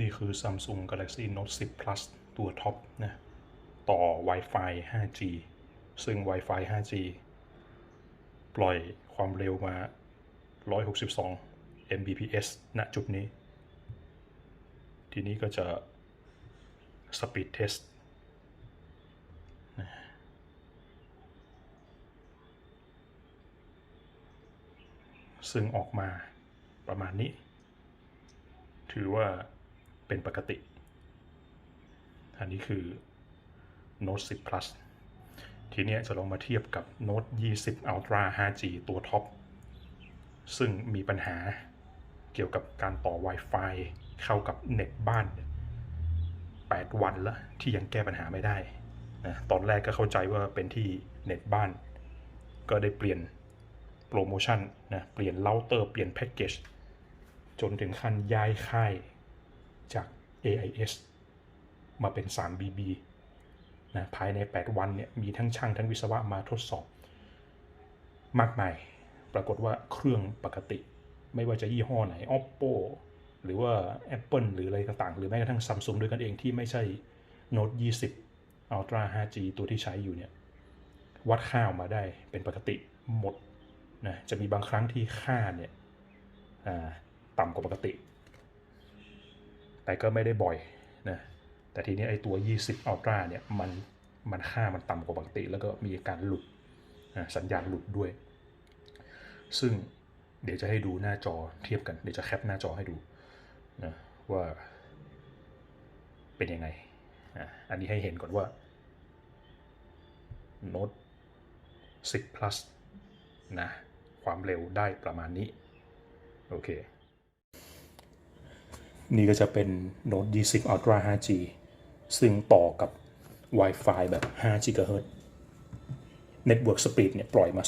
นี่คือ Samsung Galaxy Note 10 Plus ตัวท็อปนะต่อ Wi-Fi 5G ซึ่ง Wi-Fi 5G ปล่อยความเร็วมา 162 Mbps ณจุดนี้ ทีนี้ก็จะ Speed Test ซึ่งออกมาประมาณนี้ ถือว่า เป็นปกติ อันนี้คือ Note 10 Plus ทีนี้จะลองมาเทียบกับ Note 20 Ultra 5G ตัวท็อป ซึ่งมีปัญหาเกี่ยวกับการต่อ Wi-Fi เข้ากับเน็ตบ้าน 8 วันแล้วที่ยังแก้ปัญหาไม่ได้นะตอนแรกก็เข้าใจว่าเป็นที่เน็ตบ้าน ก็ได้เปลี่ยนโปรโมชั่นนะ เปลี่ยนเราเตอร์ เปลี่ยนแพ็กเกจ จนถึงขั้นย้ายค่าย จาก AIS มาเป็น 3BB นะภายใน 8 วันเนี่ยมีทั้งช่างทั้งวิศวะมาทดสอบ มากมาย ปรากฏว่าเครื่องปกติ ไม่ว่าจะยี่ห้อไหน Oppo หรือว่า Apple หรืออะไรต่างๆ หรือแม้กระทั่ง Samsung ด้วยกันเองที่ไม่ใช่ Note 20 Ultra 5G ตัวที่ใช้อยู่เนี่ยวัดค่าออกมาได้เป็นปกติหมดนะจะมีบางครั้งที่ค่าเนี่ยต่ำกว่าปกติ ก็ไม่ได้บ่อยนะแต่ทีนี้ไอ้ตัว 20 Ultra เนี่ยมันมันค่ามันต่ำกว่าปกติ แล้วก็มีการหลุดสัญญาณหลุดด้วย ซึ่งเดี๋ยวจะให้ดูหน้าจอเทียบกัน เดี๋ยวจะแคปหน้าจอให้ดูนะว่าเป็นยังไงอันนี้ให้เห็นก่อนว่า Note 10 plus นะความเร็วได้ประมาณนี้ โอเค นี่ก็จะเป็น Note 20 Ultra 5G ซึ่งต่อกับ Wi-Fi แบบ 5 GHz Network Speed เนี่ยปล่อยมา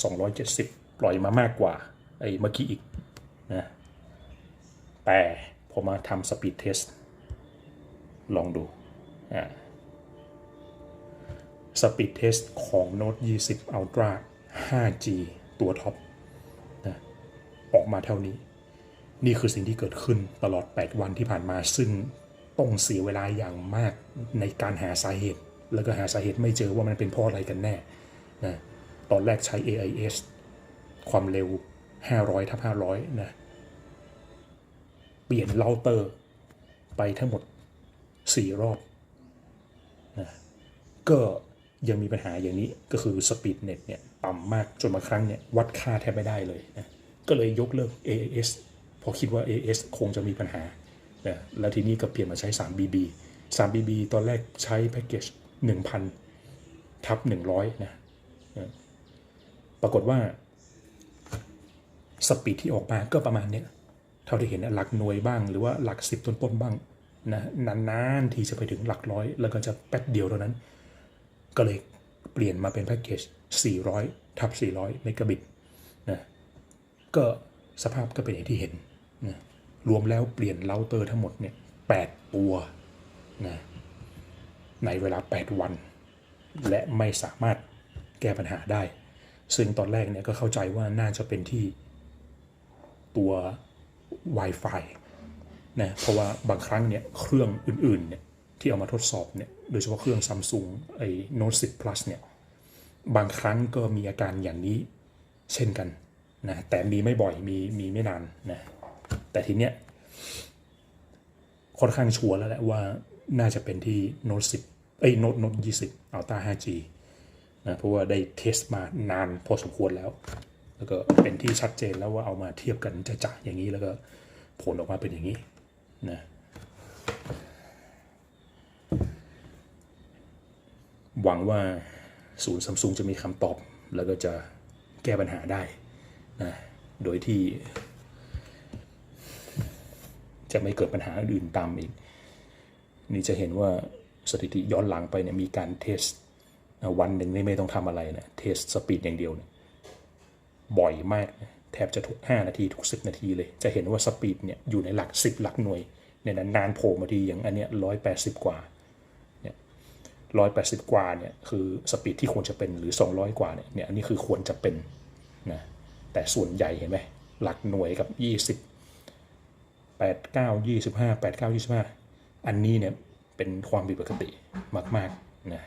270 ปล่อยมามากกว่าไอ้เมื่อกี้อีกนะแต่พอมาทำ Speed Test ลองดูอ่า Speed Test ของ Note 20 Ultra 5G ตัวท็อปนะออกมาเท่านี้ นี่คือสิ่งที่เกิดขึ้นตลอด 8 วันที่ผ่านมา ซึ่งต้องเสียเวลาอย่างมากในการหาสาเหตุ แล้วก็หาสาเหตุไม่เจอว่ามันเป็นเพราะอะไรกันแน่นะตอนแรกใช้ AIS ความเร็ว 500ทับ500 นะ เปลี่ยนเราเตอร์ไปทั้งหมด 4 รอบนะก็ยังมีปัญหาอย่างนี้ก็คือสปีดเน็ตเนี่ย ต่ำมากจนบางครั้งเนี่ย วัดค่าแทบไม่ได้เลยนะ ก็เลยยกเลิก AAS เพราะคิดว่า as คงจะมีปัญหา แล้วทีนี้ก็เปลี่ยนมาใช้ 3BB 3BB ตอนแรกใช้แพ็กเกจ1,000 ทับ 100 นะนะปรากฏว่า สปีดที่ออกมาก็ประมาณเนี้ยเท่าที่เห็นนะหลักหน่วยบ้าง หรือว่าหลักสิบต้นๆบ้างนะนานๆ ทีจะไปถึงหลักร้อย แล้วก็จะแป๊บเดียวเท่านั้น ก็เลยเปลี่ยนมาเป็นแพ็กเกจ 400 ทับ 400 เมกะบิตนะก็สภาพก็เป็นอย่างที่เห็น นะรวมแล้วเปลี่ยนเราเตอร์ทั้งหมดเนี่ย8ตัวนะในเวลา 8 วัน และไม่สามารถแก้ปัญหาได้ ซึ่งตอนแรกเนี่ยก็เข้าใจว่าน่าจะเป็นที่ตัว Wi-Fi นะเพราะว่าบางครั้งเนี่ยเครื่องอื่นๆเนี่ยที่เอามาทดสอบเนี่ยโดยเฉพาะเครื่อง Samsung ไอ้ Note 10 Plus เนี่ยบางครั้งก็มีอาการอย่างนี้เช่นกันนะแต่มีไม่บ่อยมีมีไม่นานนะ แต่ทีเนี้ยค่อนข้างชัวร์แล้วแหละว่าน่าจะเป็นที่ Note 10เอ้ย Note Note 20 Ultra 5G นะเพราะว่าได้เทสมานานพอสมควรแล้ว แล้วก็เป็นที่ชัดเจนแล้วว่าเอามาเทียบกันจะจะอย่างนี้แล้วก็ผลออกมาเป็นอย่างนี้นะหวังว่าศูนย์ซัมซุงจะมีคำตอบ แล้วก็จะแก้ปัญหาได้นะโดยที่ จะไม่เกิดปัญหาอื่นตามอีก นี่จะเห็นว่าสถิติย้อนหลังไปเนี่ยมีการเทสวันหนึ่งนี่ไม่ต้องทำอะไรนะเทสสปีดอย่างเดียวนี่ยบ่อยมากนะแทบจะทุก 5 นาทีทุก 10 นาทีเลย จะเห็นว่าสปีดเนี่ยอยู่ในหลัก 10 หลักหน่วยเนี่ยนนานโผล่มาทีอย่างอันเนี้ยร้อยแปดสิบกว่าเนี่ยร้อยแปดสิบกว่าเนี่ยคือสปีดที่ควรจะเป็นหรือ 200 กว่าเนี่ยเนี่ยอันนี้คือควรจะเป็นนะแต่ส่วนใหญ่เห็นไหมหลักหน่วยกับ 20 8 9 25 8 9 25 อันนี้เนี่ยเป็นความผิดปกติมากๆนะ